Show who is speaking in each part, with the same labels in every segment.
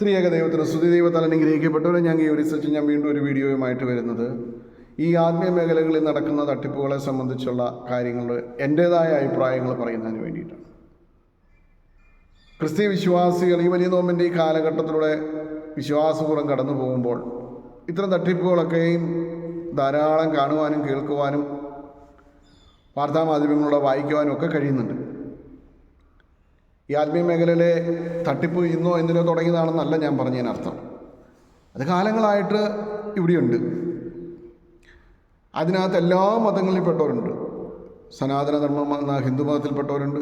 Speaker 1: ത്രിയേക ദൈവത്തിന് സ്തുതി ദൈവത്താൽ അനുഗ്രഹിക്കപ്പെട്ടവരെ ഞാൻ ഈ റിസർച്ച് ഞാൻ വീണ്ടും ഒരു വീഡിയോയുമായിട്ട് വരുന്നത്. ഈ ആത്മീയ മേഖലകളിൽ നടക്കുന്ന തട്ടിപ്പുകളെ സംബന്ധിച്ചുള്ള കാര്യങ്ങൾ എന്റേതായ അഭിപ്രായങ്ങൾ പറയുന്നതിന് വേണ്ടിയിട്ടാണ്. ക്രിസ്തീയ വിശ്വാസികൾ ഈ വലിയ നോമ്പിന്റെ ഈ കാലഘട്ടത്തിലൂടെ വിശ്വാസപൂർവം കടന്നു പോകുമ്പോൾ ഇത്തരം തട്ടിപ്പുകളൊക്കെയും ധാരാളം കാണുവാനും കേൾക്കുവാനും വാർത്താമാധ്യമങ്ങളിലൂടെ വായിക്കുവാനും ഒക്കെ കഴിയുന്നുണ്ട്. ഈ ആത്മീയ മേഖലയിലെ തട്ടിപ്പ് ഇന്നോ എന്തിനോ തുടങ്ങിയതാണെന്നല്ല ഞാൻ പറഞ്ഞതിനർത്ഥം. അത് കാലങ്ങളായിട്ട് ഇവിടെയുണ്ട്. അതിനകത്ത് എല്ലാ മതങ്ങളിൽപ്പെട്ടവരുണ്ട്. സനാതന ധർമ്മം ഹിന്ദു മതത്തിൽപ്പെട്ടവരുണ്ട്.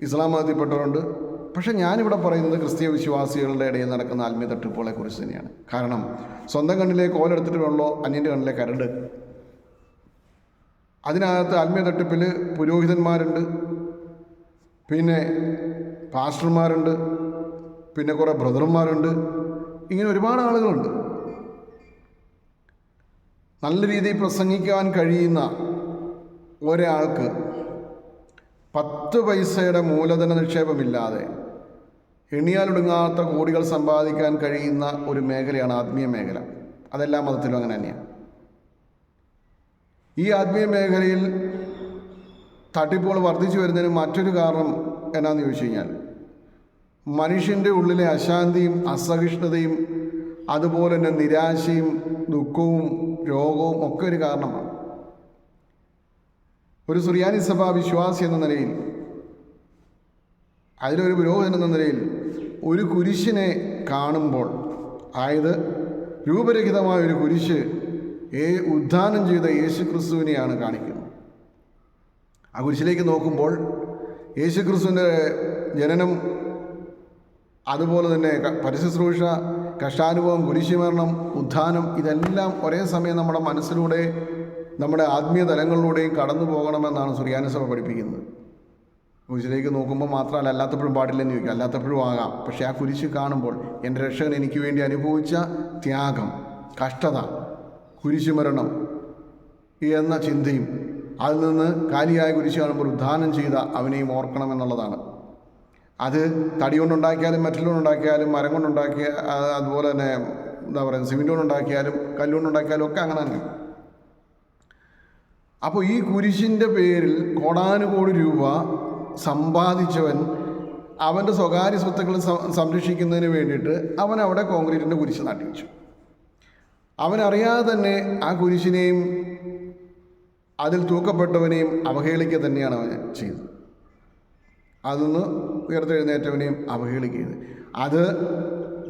Speaker 1: ഇസ്ലാം മതത്തിൽപ്പെട്ടവരുണ്ട്. പക്ഷേ ഞാനിവിടെ പറയുന്നത് ക്രിസ്തീയ വിശ്വാസികളുടെ ഇടയിൽ നടക്കുന്ന ആത്മീയ തട്ടിപ്പുകളെ കുറിച്ച് തന്നെയാണ്. കാരണം സ്വന്തം കണ്ണിലെ കോലെടുത്തിട്ട് വേണമല്ലോ അന്യന്റെ കണ്ണിലെ കരട്. അതിനകത്ത് ആത്മീയ തട്ടിപ്പിൽ പുരോഹിതന്മാരുണ്ട്. പിന്നെ പാസ്റ്റർമാരുണ്ട് പിന്നെ കുറേ ബ്രദർമാരുണ്ട് ഇങ്ങനെ ഒരുപാട് ആളുകളുണ്ട്. നല്ല രീതിയിൽ പ്രസംഗിക്കാൻ കഴിയുന്ന ഒരാൾക്ക് പത്ത് പൈസയുടെ മൂലധന നിക്ഷേപമില്ലാതെ എണ്ണിയാലൊടുങ്ങാത്ത കോടികൾ സമ്പാദിക്കാൻ കഴിയുന്ന ഒരു മേഖലയാണ് ആത്മീയ മേഖല. അതെല്ലാ മതത്തിലും അങ്ങനെ തന്നെയാണ്. ഈ ആത്മീയ മേഖലയിൽ തട്ടിപ്പുകൾ വർദ്ധിച്ചു വരുന്നതിന് മറ്റൊരു കാരണം എന്നാന്ന് ചോദിച്ചു കഴിഞ്ഞാൽ മനുഷ്യന്റെ ഉള്ളിലെ അശാന്തിയും അസഹിഷ്ണുതയും അതുപോലെ തന്നെ നിരാശയും ദുഃഖവും രോഗവും ഒക്കെ ഒരു കാരണമാണ്. ഒരു സുറിയാനി സഭ വിശ്വാസി എന്ന നിലയിൽ അതിലൊരു പുരോഹിതൻ എന്ന നിലയിൽ ഒരു കുരിശിനെ കാണുമ്പോൾ അതായത് രൂപരഹിതമായ ഒരു കുരിശ് ഏ ഉദ്ധാനം ചെയ്ത യേശു ക്രിസ്തുവിനെയാണ് കാണിക്കുന്നത്. ആ കുരിശിലേക്ക് നോക്കുമ്പോൾ യേശു ക്രിസ്തുവിന്റെ ജനനം അതുപോലെ തന്നെ പരിശുശ്രൂഷ പരശുശ്രൂഷ കഷ്ടാനുഭവം കുരിശുമരണം ഉദ്ധാനം ഇതെല്ലാം ഒരേ സമയം നമ്മുടെ മനസ്സിലൂടെ നമ്മുടെ ആത്മീയ തലങ്ങളിലൂടെയും കടന്നു പോകണമെന്നാണ് സുറിയാനുസഭ പഠിപ്പിക്കുന്നത്. കുരിശിലേക്ക് നോക്കുമ്പോൾ മാത്രമല്ല അല്ലാത്തപ്പോഴും പാടില്ലെന്ന് ചോദിക്കും. അല്ലാത്തപ്പോഴും ആകാം. പക്ഷേ ആ കുരിശ് കാണുമ്പോൾ എന്റെ രക്ഷകൻ എനിക്ക് വേണ്ടി അനുഭവിച്ച ത്യാഗം കഷ്ടത കുരിശുമരണം എന്ന ചിന്തയും അതിൽ നിന്ന് കാലിയായ കുരിശ് കാണുമ്പോൾ ഉദ്ധാനം ചെയ്ത അവനെയും ഓർക്കണമെന്നുള്ളതാണ്. അത് തടി കൊണ്ടുണ്ടാക്കിയാലും മറ്റുള്ളതുകൊണ്ടുണ്ടാക്കിയാലും മരം കൊണ്ടുണ്ടാക്കിയ അതുപോലെ തന്നെ എന്താ പറയുക സിമെന്റ് കൊണ്ടുണ്ടാക്കിയാലും കല്ലുകൊണ്ടുണ്ടാക്കിയാലും ഒക്കെ അങ്ങനെ തന്നെ. അപ്പോൾ ഈ കുരിശിന്റെ പേരിൽ കോടാനുകോടി രൂപ സമ്പാദിച്ചവൻ അവന്റെ സ്വകാര്യ സ്വത്തുക്കൾ സംരക്ഷിക്കുന്നതിന് വേണ്ടിയിട്ട് അവൻ അവിടെ കോൺക്രീറ്റിന്റെ കുരിശ് നാട്ടി വെച്ചു അവനറിയാതെ തന്നെ ആ കുരിശിനെയും അതിൽ തൂക്കപ്പെട്ടവനെയും അവഹേളിക്കുക തന്നെയാണ് അവൻ ചെയ്തത് അതൊന്ന് ഉയർത്തെഴുന്നേറ്റവനെയും അവഹേളിക്കരുത് അത്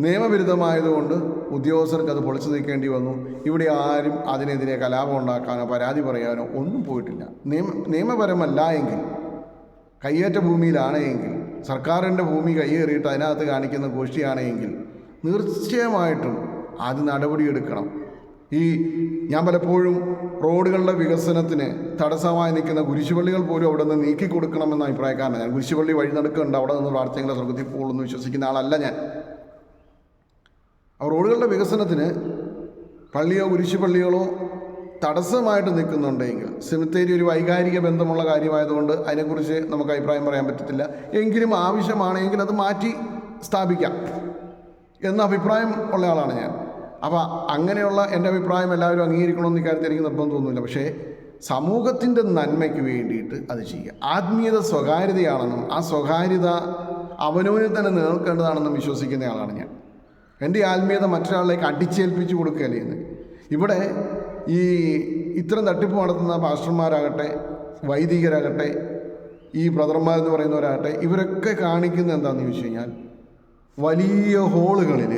Speaker 1: നിയമവിരുദ്ധമായതുകൊണ്ട് ഉദ്യോഗസ്ഥർക്ക് അത് പൊളിച്ചു നീക്കേണ്ടി വന്നു. ഇവിടെ ആരും അതിനെതിരെ കലാപം ഉണ്ടാക്കാനോ പരാതി പറയാനോ ഒന്നും പോയിട്ടില്ല. നിയമ നിയമപരമല്ല എങ്കിൽ കയ്യേറ്റ ഭൂമിയിലാണ് എങ്കിൽ സർക്കാരിന്റെ ഭൂമി കയ്യേറിയിട്ട് അതിനകത്ത് കാണിക്കുന്ന ഗോഷ്ഠിയാണ് എങ്കിൽ തീർച്ചയായിട്ടും അത് നടപടിയെടുക്കണം. ഈ ഞാൻ പലപ്പോഴും റോഡുകളുടെ വികസനത്തിന് തടസ്സമായി നിൽക്കുന്ന കുരിശുപള്ളികൾ പോലും അവിടെ നിന്ന് നീക്കി കൊടുക്കണമെന്ന അഭിപ്രായക്കാരനാണ്. ഞാൻ കുരിശുപള്ളി വഴി നടക്കുന്നുണ്ട്. അവിടെ നിന്ന് പ്രാർത്ഥനകളെ സ്വർഗത്തിൽ പോകുമെന്ന് വിശ്വസിക്കുന്ന ആളല്ല ഞാൻ. റോഡുകളുടെ വികസനത്തിന് പള്ളിയോ കുരിശുപള്ളികളോ തടസ്സമായിട്ട് നിൽക്കുന്നുണ്ടെങ്കിൽ സെമിത്തേരി ഒരു വൈകാരിക ബന്ധമുള്ള കാര്യമായതുകൊണ്ട് അതിനെക്കുറിച്ച് നമുക്ക് അഭിപ്രായം പറയാൻ പറ്റത്തില്ല. എങ്കിലും ആവശ്യമാണെങ്കിൽ അത് മാറ്റി സ്ഥാപിക്കാം. എന്ന അഭിപ്രായം ഉള്ള ആളാണ് ഞാൻ. അപ്പോൾ അങ്ങനെയുള്ള എന്റെ അഭിപ്രായം എല്ലാവരും അംഗീകരിക്കണമെന്ന് ഇക്കാര്യത്തിൽ എനിക്ക് നിർബന്ധം തോന്നുന്നില്ല പക്ഷേ സമൂഹത്തിന്റെ നന്മയ്ക്ക് വേണ്ടിയിട്ട് അത് ചെയ്യുക. ആത്മീയത സ്വകാര്യതയാണെന്നും ആ സ്വകാര്യത അവനോനിൽ തന്നെ നിലനിൽക്കേണ്ടതാണെന്നും വിശ്വസിക്കുന്ന ആളാണ് ഞാൻ. എന്റെ ആത്മീയത മറ്റൊരാളിലേക്ക് അടിച്ചേൽപ്പിച്ച് കൊടുക്കുകയല്ലേ എന്ന് ഇവിടെ ഈ ഇത്തരം തട്ടിപ്പ് നടത്തുന്ന പാസ്റ്റർമാരാകട്ടെ വൈദികരാകട്ടെ ഈ ബ്രദർമാരെന്ന് പറയുന്നവരാകട്ടെ ഇവരൊക്കെ കാണിക്കുന്ന എന്താണെന്ന് ചോദിച്ചു കഴിഞ്ഞാൽ വലിയ ഹോളുകളിൽ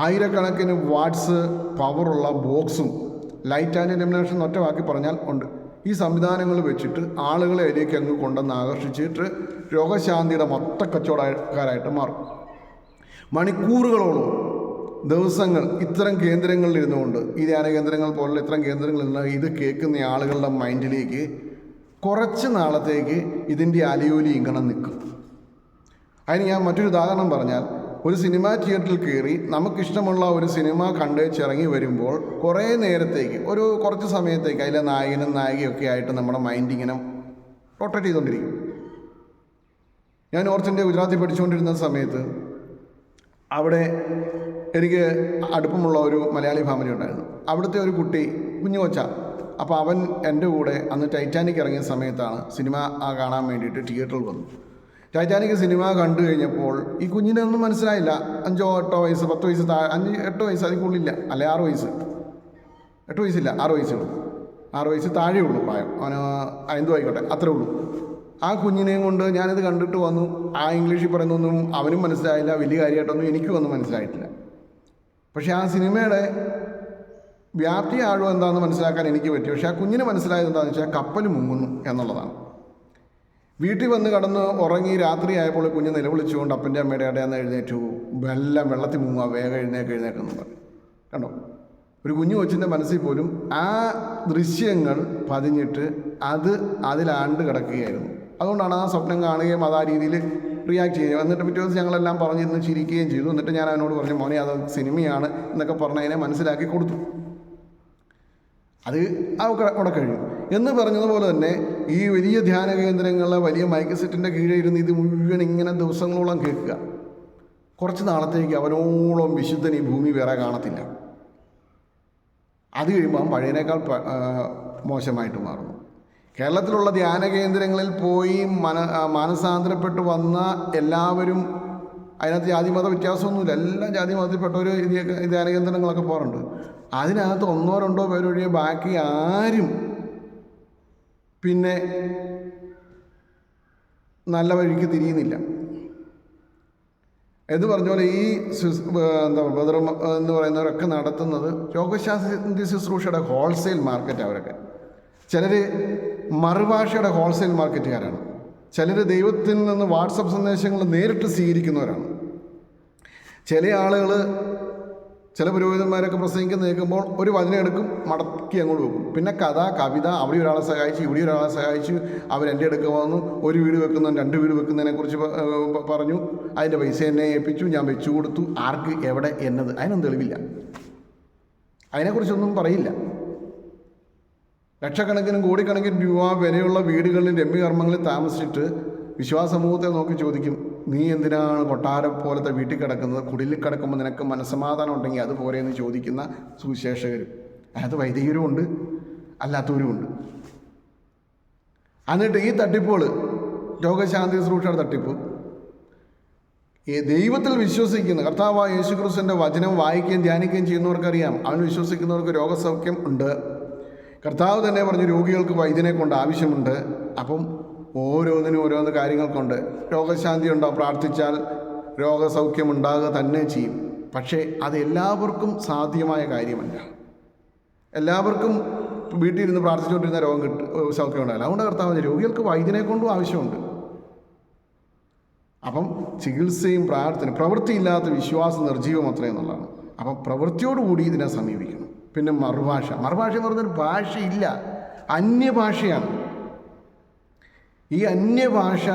Speaker 1: ആയിരക്കണക്കിന് വാട്സ് പവറുള്ള ബോക്സും ലൈറ്റ് ആൻഡ് ഇലുമിനേഷൻ ഒറ്റ വാക്കി പറഞ്ഞാൽ ഉണ്ട്. ഈ സംവിധാനങ്ങൾ വെച്ചിട്ട് ആളുകളെ അതിലേക്ക് അങ്ങ് കൊണ്ടുവന്ന് ആകർഷിച്ചിട്ട് രോഗശാന്തിയുടെ മൊത്ത കച്ചവടക്കാരായിട്ട് മാറും. മണിക്കൂറുകളോളം ദിവസങ്ങൾ ഇത്തരം കേന്ദ്രങ്ങളിൽ ഇരുന്നുകൊണ്ട് ഈ ധ്യാന കേന്ദ്രങ്ങൾ പോലുള്ള ഇത്തരം കേന്ദ്രങ്ങളിൽ നിന്ന് ഇത് കേൾക്കുന്ന ആളുകളുടെ മൈൻഡിലേക്ക് കുറച്ച് നാളത്തേക്ക് ഇതിന്റെ അലയോലി ഇങ്ങനെ നിൽക്കും. അതിന് ഞാൻ മറ്റൊരു ഉദാഹരണം പറഞ്ഞാൽ ഒരു സിനിമാ തിയേറ്ററിൽ കയറി നമുക്കിഷ്ടമുള്ള ഒരു സിനിമ കണ്ടേച്ചിറങ്ങി വരുമ്പോൾ കുറേ നേരത്തേക്ക് ഒരു കുറച്ച് സമയത്തേക്ക് അതിലെ നായകനും നായികയൊക്കെ ആയിട്ട് നമ്മുടെ മൈൻഡ് ഇങ്ങനെ റൊട്ടേറ്റ് ചെയ്തുകൊണ്ടിരിക്കും. ഞാൻ നോർത്ത് ഇന്ത്യ ഗുജറാത്തിൽ പഠിച്ചുകൊണ്ടിരുന്ന സമയത്ത് അവിടെ എനിക്ക് അടുപ്പമുള്ള ഒരു മലയാളി ഫാമിലി ഉണ്ടായിരുന്നു. അവിടുത്തെ ഒരു കുട്ടി കുഞ്ഞു കൊച്ച. അപ്പോൾ അവൻ എന്റെ കൂടെ അന്ന് ടൈറ്റാനിക് ഇറങ്ങിയ സമയത്താണ് സിനിമ കാണാൻ വേണ്ടിയിട്ട് തിയേറ്ററിൽ വന്നു ടൈറ്റാനിക് സിനിമ കണ്ടു കഴിഞ്ഞപ്പോൾ ഈ കുഞ്ഞിനെ ഒന്നും മനസ്സിലായില്ല. അഞ്ചോ എട്ടോ വയസ്സ് പത്ത് വയസ്സ് താ അഞ്ച് എട്ടോ വയസ്സ് അതിൽ കൂടുതലില്ല. അല്ലെ ആറ് വയസ്സ്? എട്ട് വയസ്സില്ല ആറ് വയസ്സേ ഉള്ളൂ. ആറ് വയസ്സ് താഴെ ഉള്ളൂ പ്രായം. അവന് എന്തു ആയിക്കോട്ടെ അത്രേ ഉള്ളൂ. ആ കുഞ്ഞിനെയും കൊണ്ട് ഞാനിത് കണ്ടിട്ട് വന്നു. ആ ഇംഗ്ലീഷിൽ പറയുന്നൊന്നും അവനും മനസ്സിലായില്ല. വലിയ കാര്യമായിട്ടൊന്നും എനിക്കും ഒന്നും മനസ്സിലായിട്ടില്ല. പക്ഷേ ആ സിനിമയുടെ വ്യാപ്തി ആഴം എന്താണെന്ന് മനസ്സിലാക്കാൻ എനിക്ക് പറ്റി. പക്ഷേ ആ കുഞ്ഞിന് മനസ്സിലായത് എന്താണെന്ന് വെച്ചാൽ കപ്പൽ മുങ്ങുന്നു എന്നുള്ളതാണ്. വീട്ടിൽ വന്ന് കടന്ന് ഉറങ്ങി രാത്രിയായപ്പോൾ കുഞ്ഞ് നിലവിളിച്ചുകൊണ്ട് അപ്പന്റെ അമ്മയുടെ ഇടയാന്ന് എഴുന്നേറ്റു. എല്ലാം വെള്ളത്തിൽ മുങ്ങുക വേഗം എഴുന്നേക്ക് എഴുന്നേക്കെന്ന് പറഞ്ഞു. കണ്ടോ? ഒരു കുഞ്ഞു കൊച്ചിന്റെ മനസ്സിൽ പോലും ആ ദൃശ്യങ്ങൾ പതിഞ്ഞിട്ട് അത് അതിലാണ്ട് കിടക്കുകയായിരുന്നു. അതുകൊണ്ടാണ് ആ സ്വപ്നം കാണുകയും അത് ആ രീതിയിൽ റിയാക്ട് ചെയ്യുക എന്നിട്ട് പിറ്റേ ദിവസം ഞങ്ങളെല്ലാം പറഞ്ഞിരുന്ന് ചിരിക്കുകയും ചെയ്തു. എന്നിട്ട് ഞാൻ അവനോട് പറഞ്ഞു മോനെ അത് സിനിമയാണ് എന്നൊക്കെ പറഞ്ഞതിനെ മനസ്സിലാക്കി കൊടുത്തു. അത് അവിടെ അവിടെ കഴിഞ്ഞു. എന്ന് പറഞ്ഞതുപോലെ തന്നെ ഈ വലിയ ധ്യാന കേന്ദ്രങ്ങളെ വലിയ മൈക്ക് സെറ്റിന്റെ കീഴിൽ ഇരുന്ന് ഇത് മുഴുവൻ ഇങ്ങനെ ദിവസങ്ങളോളം കേൾക്കുക. കുറച്ച് നാളത്തേക്ക് അവനോളം വിശുദ്ധൻ ഈ ഭൂമി വേറെ കാണത്തില്ല. അത് കഴിയുമ്പോൾ പഴയനേക്കാൾ മോശമായിട്ട് മാറുന്നു. കേരളത്തിലുള്ള ധ്യാന കേന്ദ്രങ്ങളിൽ പോയി മന മാനസാന്തരപ്പെട്ട് വന്ന എല്ലാവരും അതിനകത്ത് ജാതി മത വ്യത്യാസമൊന്നുമില്ല. എല്ലാ ജാതി മതത്തിൽപ്പെട്ടവർ ധ്യാന കേന്ദ്രങ്ങളൊക്കെ പോകാറുണ്ട്. അതിനകത്ത് ഒന്നോ രണ്ടോ പേരൊഴികെ ബാക്കി ആരും പിന്നെ നല്ല വഴിക്ക് തിരിയുന്നില്ല. എന്ന് പറഞ്ഞ പോലെ ഈ എന്താ ബദർ എന്ന് പറയുന്നവരൊക്കെ നടത്തുന്നത് രോഗശാസ്ത്ര ശുശ്രൂഷയുടെ ഹോൾസെയിൽ മാർക്കറ്റ് അവരൊക്കെ. ചിലർ മറുഭാഷയുടെ ഹോൾസെയിൽ മാർക്കറ്റുകാരാണ്. ചിലർ ദൈവത്തിൽ നിന്ന് വാട്സപ്പ് സന്ദേശങ്ങൾ നേരിട്ട് സ്വീകരിക്കുന്നവരാണ്. ചില ആളുകൾ ചില പുരോഹിതന്മാരൊക്കെ പ്രസംഗിക്കുന്ന കേൾക്കുമ്പോൾ ഒരു വചനം എടുക്കും മടക്കി അങ്ങോട്ട് വെക്കും. പിന്നെ കഥ കവിത അവിടെ ഒരാളെ സഹായിച്ചു ഇവിടെ ഒരാളെ സഹായിച്ചു അവർ എന്റെ അടുക്ക വന്നു ഒരു വീട് വെക്കുന്ന രണ്ട് വീട് വെക്കുന്നതിനെക്കുറിച്ച് പറഞ്ഞു. അതിന്റെ പൈസ എന്നെ ഏൽപ്പിച്ചു ഞാൻ വെച്ചു കൊടുത്തു. ആർക്ക് എവിടെ എന്നത്. അതിനൊന്നും തെളിവില്ല. അതിനെക്കുറിച്ചൊന്നും പറയില്ല. ലക്ഷക്കണക്കിനും കോടിക്കണക്കിന് രൂപ വിലയുള്ള വീടുകളിൽ രമ്യകർമ്മങ്ങളിൽ താമസിച്ചിട്ട് വിശ്വാസമൂഹത്തെ നോക്കി ചോദിക്കും നീ എന്തിനാണ് കൊട്ടാരം പോലത്തെ വീട്ടിൽ കിടക്കുന്നത്? കുടിലിൽ കിടക്കുമ്പോൾ നിനക്ക് മനസ്സമാധാനം ഉണ്ടെങ്കിൽ അതുപോലെ എന്ന് ചോദിക്കുന്ന സുവിശേഷകരും. അതിനകത്ത് വൈദികരും ഉണ്ട്. അല്ലാത്തവരും ഉണ്ട്. എന്നിട്ട് ഈ തട്ടിപ്പുകൾ രോഗശാന്തി ശ്രൂഷയുടെ തട്ടിപ്പ്. ഈ ദൈവത്തിൽ വിശ്വസിക്കുന്ന കർത്താവ് യേശു ക്രിസ്തുവിന്റെ വചനം വായിക്കുകയും ധ്യാനിക്കുകയും ചെയ്യുന്നവർക്കറിയാം. അവൻ വിശ്വസിക്കുന്നവർക്ക് രോഗസൗഖ്യം ഉണ്ട്. കർത്താവ് തന്നെ പറഞ്ഞു രോഗികൾക്ക് വൈദ്യനെ കൊണ്ട് ആവശ്യമുണ്ട്. അപ്പം ഓരോന്നിനും ഓരോന്ന് കാര്യങ്ങൾക്കുണ്ട്. രോഗശാന്തി ഉണ്ടോ പ്രാർത്ഥിച്ചാൽ രോഗസൗഖ്യം ഉണ്ടാകുക തന്നെ ചെയ്യും. പക്ഷേ അത് എല്ലാവർക്കും സാധ്യമായ കാര്യമല്ല. എല്ലാവർക്കും വീട്ടിൽ ഇരുന്ന് പ്രാർത്ഥിച്ചുകൊണ്ടിരുന്ന രോഗം കിട്ടും സൗഖ്യം ഉണ്ടാകില്ല അതുകൊണ്ട് കർത്താവ് രോഗികൾക്ക് വൈദ്യനെ കൊണ്ടും ആവശ്യമുണ്ട്. അപ്പം ചികിത്സയും പ്രാർത്ഥന പ്രവൃത്തിയില്ലാത്ത വിശ്വാസം നിർജീവം അത്രേ എന്നുള്ളതാണ്. അപ്പം പ്രവൃത്തിയോടുകൂടി ഇതിനെ സമീപിക്കണം പിന്നെ മറുഭാഷ. മറുഭാഷ എന്ന് പറഞ്ഞൊരു ഭാഷയില്ല. അന്യഭാഷയാണ്. ഈ അന്യഭാഷ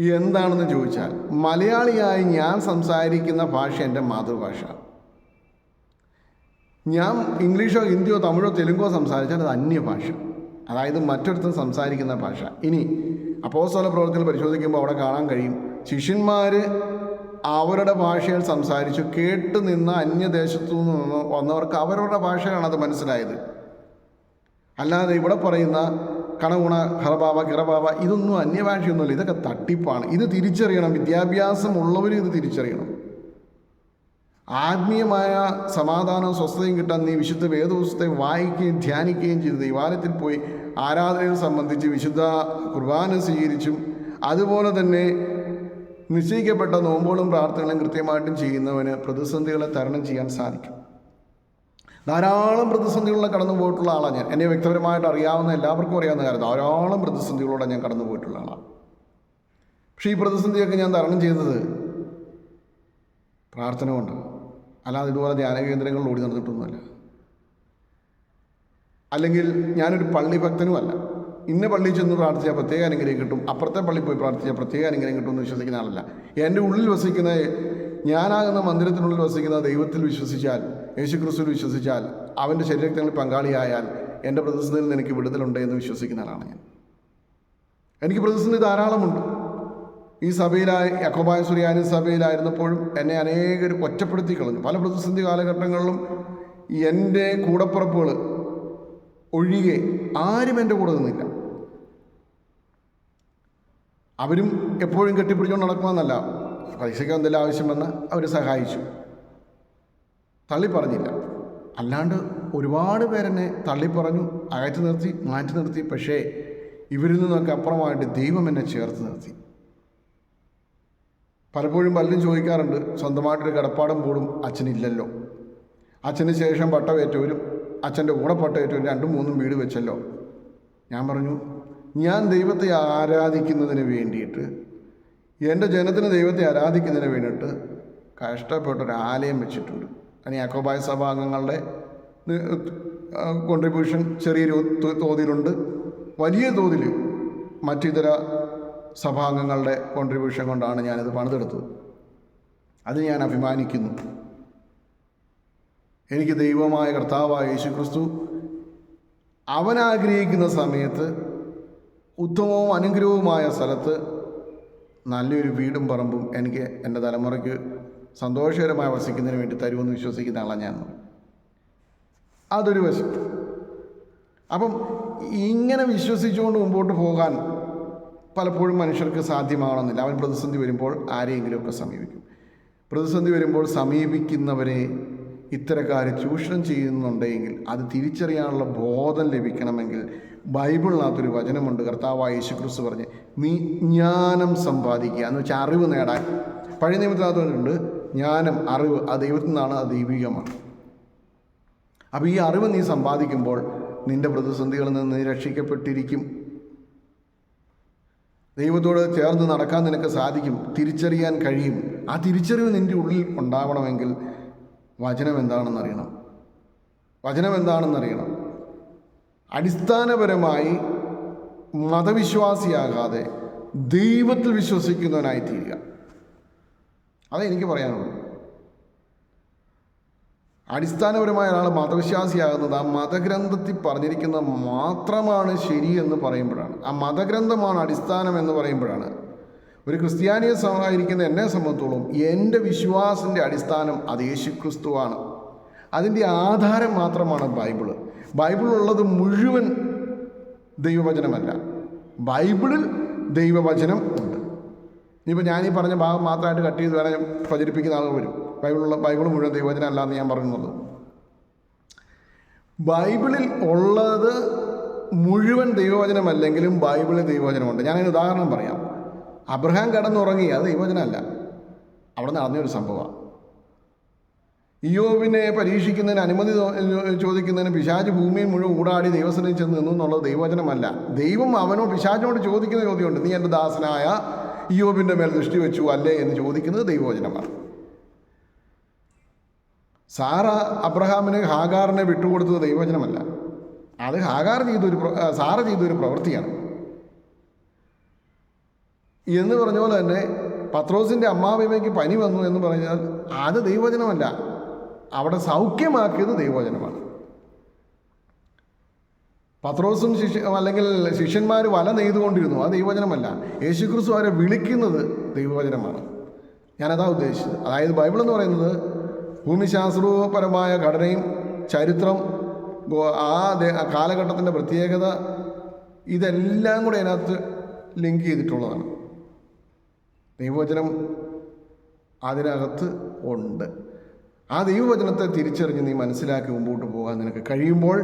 Speaker 1: എന്താണെന്ന് ചോദിച്ചാൽ മലയാളിയായി ഞാൻ സംസാരിക്കുന്ന ഭാഷ എന്റെ മാതൃഭാഷ. ഞാൻ ഇംഗ്ലീഷോ ഹിന്ദിയോ തമിഴോ തെലുങ്കോ സംസാരിച്ചാൽ അത് അന്യഭാഷ. അതായത് മറ്റൊരുത്തും സംസാരിക്കുന്ന ഭാഷ. ഇനി അപ്പോസ്തല പ്രവർത്തനങ്ങൾ പരിശോധിക്കുമ്പോൾ അവിടെ കാണാൻ കഴിയും. ശിഷ്യന്മാർ അവരുടെ ഭാഷയിൽ സംസാരിച്ചു. കേട്ട് നിന്ന അന്യദേശത്തു നിന്ന് വന്നവർക്ക് അവരുടെ ഭാഷയാണ് അത് മനസ്സിലായത്. അല്ലാതെ ഇവിടെ പറയുന്ന കണഗുണ ഹറബാവ കിറബാവ ഇതൊന്നും അന്യഭാഷയൊന്നുമല്ല. ഇതൊക്കെ തട്ടിപ്പാണ്. ഇത് തിരിച്ചറിയണം. വിദ്യാഭ്യാസം ഉള്ളവർ ഇത് തിരിച്ചറിയണം. ആത്മീയമായ സമാധാനവും സ്വസ്ഥതയും കിട്ടാൻ നീ വിശുദ്ധ വേദപുസ്തകത്തെ വായിക്കുകയും ധ്യാനിക്കുകയും ചെയ്ത്. ദൈവാലയത്തിൽ പോയി ആരാധനയെ സംബന്ധിച്ച് വിശുദ്ധ കുർബാന സ്വീകരിച്ചും അതുപോലെ തന്നെ നിശ്ചയിക്കപ്പെട്ട നോമ്പുകളും പ്രാർത്ഥനകളും കൃത്യമായിട്ടും ചെയ്യുന്നവന് പ്രതിസന്ധികളെ തരണം ചെയ്യാൻ സാധിക്കും. ധാരാളം പ്രതിസന്ധികളിലൂടെ കടന്നു പോയിട്ടുള്ള ആളാണ് ഞാൻ. എന്നെ വ്യക്തിപരമായിട്ട് അറിയാവുന്ന എല്ലാവർക്കും അറിയാവുന്ന കാര്യം ധാരാളം പ്രതിസന്ധികളോടെ ഞാൻ കടന്നു പോയിട്ടുള്ള ആളാണ്. പക്ഷേ ഈ പ്രതിസന്ധിയൊക്കെ ഞാൻ തരണം ചെയ്തത് പ്രാർത്ഥന കൊണ്ട് അല്ലാതെ ഇതുപോലെ ധ്യാന കേന്ദ്രങ്ങളിൽ ഓടി നടന്നിട്ടൊന്നുമല്ല. അല്ലെങ്കിൽ ഞാനൊരു പള്ളി ഭക്തനുമല്ല. ഇന്ന പള്ളിയിൽ ചെന്ന് പ്രാർത്ഥിച്ചാൽ പ്രത്യേക അനുഗ്രഹം കിട്ടും. അപ്പുറത്തെ പള്ളിയിൽ പോയി പ്രാർത്ഥിച്ചാൽ പ്രത്യേക അനുഗ്രഹം കിട്ടും എന്ന് വിശ്വസിക്കുന്ന ആളല്ല. എന്റെ ഉള്ളിൽ വസിക്കുന്ന ഞാനാകുന്ന മന്ദിരത്തിനുള്ളിൽ വസിക്കുന്ന ദൈവത്തിൽ വിശ്വസിച്ചാൽ യേശു ക്രിസ്തുവിൽ വിശ്വസിച്ചാൽ അവന്റെ ശരീരത്തിൽ പങ്കാളിയായാൽ എന്റെ പ്രതിസന്ധിയിൽ നിന്ന് എനിക്ക് വിടുതലുണ്ട് എന്ന് വിശ്വസിക്കുന്ന ആളാണ് ഞാൻ. എനിക്ക് പ്രതിസന്ധി ധാരാളമുണ്ട്. ഈ സഭയിലായി യക്കോബായ സുറിയാനി സഭയിലായിരുന്നപ്പോഴും എന്നെ അനേകർ ഒറ്റപ്പെടുത്തി കളഞ്ഞു. പല പ്രതിസന്ധി കാലഘട്ടങ്ങളിലും എന്റെ കൂടപ്പുറപ്പുകൾ ഒഴികെ ആരും എന്റെ കൂടെ നിന്നില്ല. അവരും എപ്പോഴും കെട്ടിപ്പിടിച്ചുകൊണ്ട് നടക്കുമെന്നല്ല പൈസയ്ക്ക് എന്തെങ്കിലും ആവശ്യം വന്ന് അവർ സഹായിച്ചു. തള്ളി പറഞ്ഞില്ല അല്ലാണ്ട് ഒരുപാട് പേരെന്നെ തള്ളി പറഞ്ഞു അകറ്റി നിർത്തി മാറ്റി നിർത്തി. പക്ഷേ ഇവരിൽ നിന്നൊക്കെ അപ്പുറമായിട്ട് ദൈവം എന്നെ ചേർത്ത് നിർത്തി. പലപ്പോഴും പലരും ചോദിക്കാറുണ്ട് സ്വന്തമായിട്ടൊരു കിടപ്പാടും പോടും അച്ഛനില്ലല്ലോ. അച്ഛന് ശേഷം പട്ടവേറ്റവരും അച്ഛന്റെ കൂടെ പട്ടവേറ്റവരും രണ്ടും മൂന്നും വീട് വെച്ചല്ലോ. ഞാൻ പറഞ്ഞു ഞാൻ ദൈവത്തെ ആരാധിക്കുന്നതിന് വേണ്ടിയിട്ട് എന്റെ ജനത്തിന് ദൈവത്തെ ആരാധിക്കുന്നതിന് വേണ്ടിയിട്ട് കഷ്ടപ്പെട്ടൊരു ആലയം വെച്ചിട്ടുണ്ട്. അതിന് യാക്കോബായ സഭാംഗങ്ങളുടെ കോൺട്രിബ്യൂഷൻ ചെറിയ തോതിലുണ്ട്. വലിയ തോതിൽ മറ്റിതര സഭാംഗങ്ങളുടെ കോൺട്രിബ്യൂഷൻ കൊണ്ടാണ് ഞാനിത് പണിതെടുത്തത്. അത് ഞാൻ അഭിമാനിക്കുന്നു. എനിക്ക് ദൈവമായ കർത്താവായ യേശു ക്രിസ്തു അവനാഗ്രഹിക്കുന്ന സമയത്ത് ഉത്തമവും അനുഗ്രഹവുമായ സ്ഥലത്ത് നല്ലൊരു വീടും പറമ്പും എനിക്ക് എന്റെ തലമുറയ്ക്ക് സന്തോഷകരമായി വസിക്കുന്നതിന് വേണ്ടി തരുമെന്ന് വിശ്വസിക്കുന്ന ആളാണ് ഞാൻ. അതൊരു വശം അപ്പം ഇങ്ങനെ വിശ്വസിച്ചുകൊണ്ട് മുമ്പോട്ട് പോകാൻ പലപ്പോഴും മനുഷ്യർക്ക് സാധ്യമാകണമെന്നില്ല അവൻ പ്രതിസന്ധി വരുമ്പോൾ ആരെയെങ്കിലുമൊക്കെ സമീപിക്കും. പ്രതിസന്ധി വരുമ്പോൾ സമീപിക്കുന്നവരെ ഇത്തരക്കാർ ചൂഷണം ചെയ്യുന്നുണ്ടെങ്കിൽ അത് തിരിച്ചറിയാനുള്ള ബോധം ലഭിക്കണമെങ്കിൽ ബൈബിളിനകത്തൊരു വചനമുണ്ട്. കർത്താവായ യേശു ക്രിസ്തു പറഞ്ഞ് നീ ജ്ഞാനം സമ്പാദിക്കുക എന്ന് വെച്ചാൽ അറിവ് നേടാൻ. പഴയ നിയമത്തിനകത്തുണ്ട് ജ്ഞാനം അറിവ് ആ ദൈവത്തിൽ നിന്നാണ് അത് ദൈവികമാണ്. അപ്പോൾ ഈ അറിവ് നീ സമ്പാദിക്കുമ്പോൾ നിന്റെ പ്രതിസന്ധികളിൽ നിന്ന് നീ രക്ഷിക്കപ്പെട്ടിരിക്കും. ദൈവത്തോട് ചേർന്ന് നടക്കാൻ നിനക്ക് സാധിക്കും തിരിച്ചറിയാൻ കഴിയും. ആ തിരിച്ചറിവ് നിന്റെ ഉള്ളിൽ ഉണ്ടാവണമെങ്കിൽ വചനം എന്താണെന്ന് അറിയണം. വചനം എന്താണെന്ന് അറിയണം. അടിസ്ഥാനപരമായി മതവിശ്വാസിയാകാതെ ദൈവത്തിൽ വിശ്വസിക്കുന്നവനായി തീരുക അതേ എനിക്ക് പറയാനുള്ളൂ അടിസ്ഥാനപരമായ ഒരാൾ മതവിശ്വാസിയാകുന്നത് ആ മതഗ്രന്ഥത്തിൽ പറഞ്ഞിരിക്കുന്ന മാത്രമാണ് ശരി എന്ന് പറയുമ്പോഴാണ്. ആ മതഗ്രന്ഥമാണ് അടിസ്ഥാനം എന്ന് പറയുമ്പോഴാണ്. ഒരു ക്രിസ്ത്യാനിയെ സഹായിരിക്കുന്ന എന്നെ സംബന്ധിച്ചോളം എന്റെ വിശ്വാസിന്റെ അടിസ്ഥാനം അത് യേശുക്രിസ്തുവാണ്. അതിന്റെ ആധാരം മാത്രമാണ് ബൈബിൾ. ബൈബിളുള്ളത് മുഴുവൻ ദൈവവചനമല്ല. ബൈബിളിൽ ദൈവവചനം ഇനിയിപ്പോൾ ഞാനീ പറഞ്ഞ ഭാഗം മാത്രമായിട്ട് കട്ട് ചെയ്ത് വേണേൽ പ്രചരിപ്പിക്കുന്ന ആളുകൾ വരും. ബൈബിളുള്ള ബൈബിൾ മുഴുവൻ ദൈവവചനം അല്ലാന്ന് ഞാൻ പറയുന്നത് ബൈബിളിൽ ഉള്ളത് മുഴുവൻ ദൈവവചനമല്ലെങ്കിലും ബൈബിളിൽ ദൈവവചനമുണ്ട്. ഞാനൊരു ഉദാഹരണം പറയാം. അബ്രഹാം കടന്നുറങ്ങി അത് ദൈവവചനമല്ല. അവിടെ നടന്നൊരു സംഭവമാണ് ഇയോവിനെ പരീക്ഷിക്കുന്നതിന് അനുമതി ചോദിക്കുന്നതിന് പിശാജ് ഭൂമിയിൽ മുഴുവൻ ഊടാടി ദൈവസനിൽ ചെന്ന് നിന്നു എന്നുള്ളത് ദൈവവചനമല്ല. ദൈവം അവനോ പിശാജിനോട് ചോദിക്കുന്ന ചോദ്യമുണ്ട്. നീ എന്റെ ദാസനായ ഇയോബിന്റെ മേൽ ദൃഷ്ടി വെച്ചു അല്ലേ എന്ന് ചോദിക്കുന്നത് ദൈവവചനമാണ്. സാറ അബ്രഹാമിന് ഹാഗാറിനെ വിട്ടുകൊടുത്തത് ദൈവവചനമല്ല. അത് ഹാഗാർ ചെയ്തൊരു സാറ ചെയ്തൊരു പ്രവൃത്തിയാണ്. എന്ന് പറഞ്ഞ പോലെ തന്നെ പത്രോസിന്റെ അമ്മാവിമയ്ക്ക് പനി വന്നു എന്ന് പറഞ്ഞാൽ അത് ദൈവവചനമല്ല. അവിടെ സൗഖ്യമാക്കിയത് ദൈവവചനമാണ്. പത്രോസും ശിഷ്യ അല്ലെങ്കിൽ ശിഷ്യന്മാർ വല നെയ്തുകൊണ്ടിരുന്നു. അത് ദൈവവചനമല്ല. യേശുക്രിസ്തു അവരെ വിളിക്കുന്നത് ദൈവവചനമാണ്. ഞാനതാ ഉദ്ദേശിച്ചത്. അതായത് ബൈബിൾ എന്ന് പറയുന്നത് ഭൂമിശാസ്ത്രപരമായ ഘടനയും ചരിത്രം ആ കാലഘട്ടത്തിന്റെ പ്രത്യേകത ഇതെല്ലാം കൂടെ അതിനകത്ത് ലിങ്ക് ചെയ്തിട്ടുള്ളതാണ്. ദൈവവചനം അതിനകത്ത് ഉണ്ട്. ആ ദൈവവചനത്തെ തിരിച്ചറിഞ്ഞ് നീ മനസ്സിലാക്കി മുമ്പോട്ട് പോകാൻ നിനക്ക് കഴിയുമ്പോൾ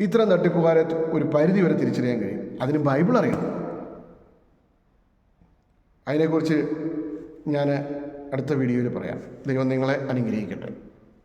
Speaker 1: ഇത്തരം തട്ടിപ്പുകാരെ ഒരു പരിധി വരെ തിരിച്ചറിയാൻ കഴിയും. അതിന് ബൈബിൾ അറിയണം. അതിനെക്കുറിച്ച് ഞാൻ അടുത്ത വീഡിയോയിൽ പറയാം. ദൈവം നിങ്ങളെ അനുഗ്രഹിക്കട്ടെ.